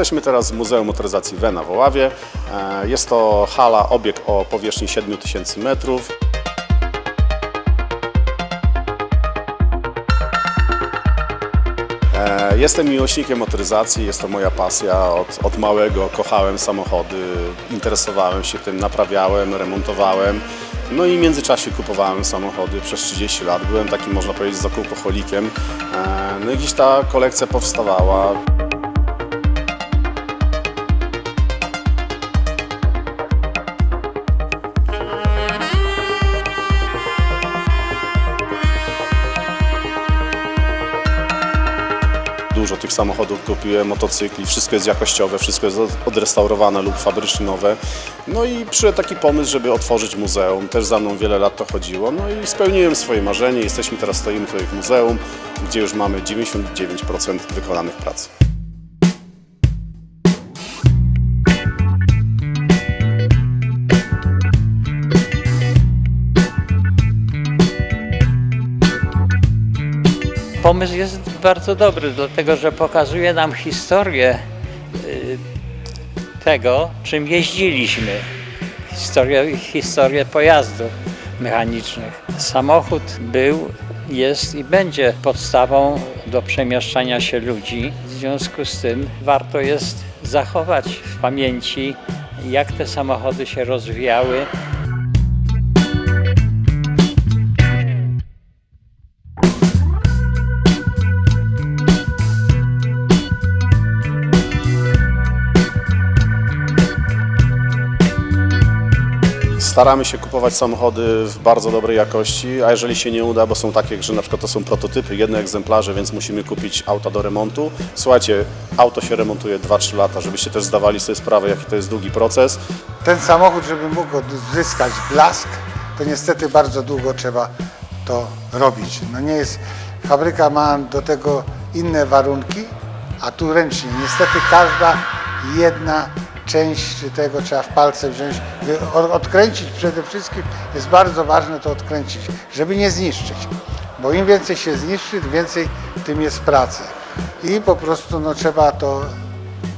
Jesteśmy teraz w Muzeum Motoryzacji Wena w Oławie. E, Jest to hala, obiekt o powierzchni 7000 metrów. E, Jestem miłośnikiem motoryzacji, jest to moja pasja. Od, od małego kochałem samochody, interesowałem się tym, naprawiałem, remontowałem. No i w międzyczasie kupowałem samochody przez 30 lat. Byłem takim, można powiedzieć, zakupocholikiem. E, No i gdzieś ta kolekcja powstawała. Dużo tych samochodów kupiłem, motocykli, wszystko jest jakościowe, wszystko jest od- odrestaurowane lub fabrycznie nowe. No i przyszedł taki pomysł, żeby otworzyć muzeum. Też za mną wiele lat to chodziło. No i spełniłem swoje marzenie. Jesteśmy teraz, stoimy tutaj w muzeum, gdzie już mamy 99% wykonanych prac. Pomysł jest bardzo dobry, dlatego że pokazuje nam historię y, tego, czym jeździliśmy. Historię, historię pojazdów mechanicznych. Samochód był, jest i będzie podstawą do przemieszczania się ludzi. W związku z tym warto jest zachować w pamięci, jak te samochody się rozwijały, Staramy się kupować samochody w bardzo dobrej jakości, a jeżeli się nie uda, bo są takie, że na przykład to są prototypy, jedne egzemplarze, więc musimy kupić auta do remontu. Słuchajcie, auto się remontuje 2-3 lata, żebyście też zdawali sobie sprawę, jaki to jest długi proces. Ten samochód, żeby mógł odzyskać blask, to niestety bardzo długo trzeba to robić. No nie jest, fabryka ma do tego inne warunki, a tu ręcznie. Niestety każda jedna część tego trzeba w palce wziąć, odkręcić przede wszystkim. Jest bardzo ważne to odkręcić, żeby nie zniszczyć. Bo im więcej się zniszczy, tym więcej tym jest pracy. I po prostu no, trzeba to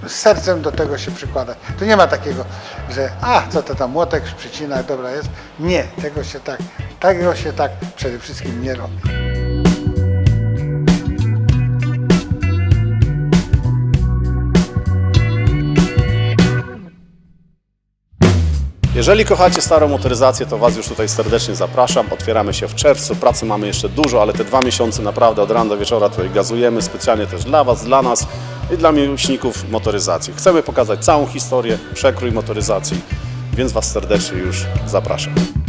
z sercem do tego się przykładać. Tu nie ma takiego, że a, co to tam, młotek w przycinach, dobra jest. Nie, tego się tak, tego się tak przede wszystkim nie robi. Jeżeli kochacie starą motoryzację, to Was już tutaj serdecznie zapraszam. Otwieramy się w czerwcu, pracy mamy jeszcze dużo, ale te dwa miesiące naprawdę od rana do wieczora tutaj gazujemy, specjalnie też dla Was, dla nas i dla miłośników motoryzacji. Chcemy pokazać całą historię, przekrój motoryzacji, więc Was serdecznie już zapraszam.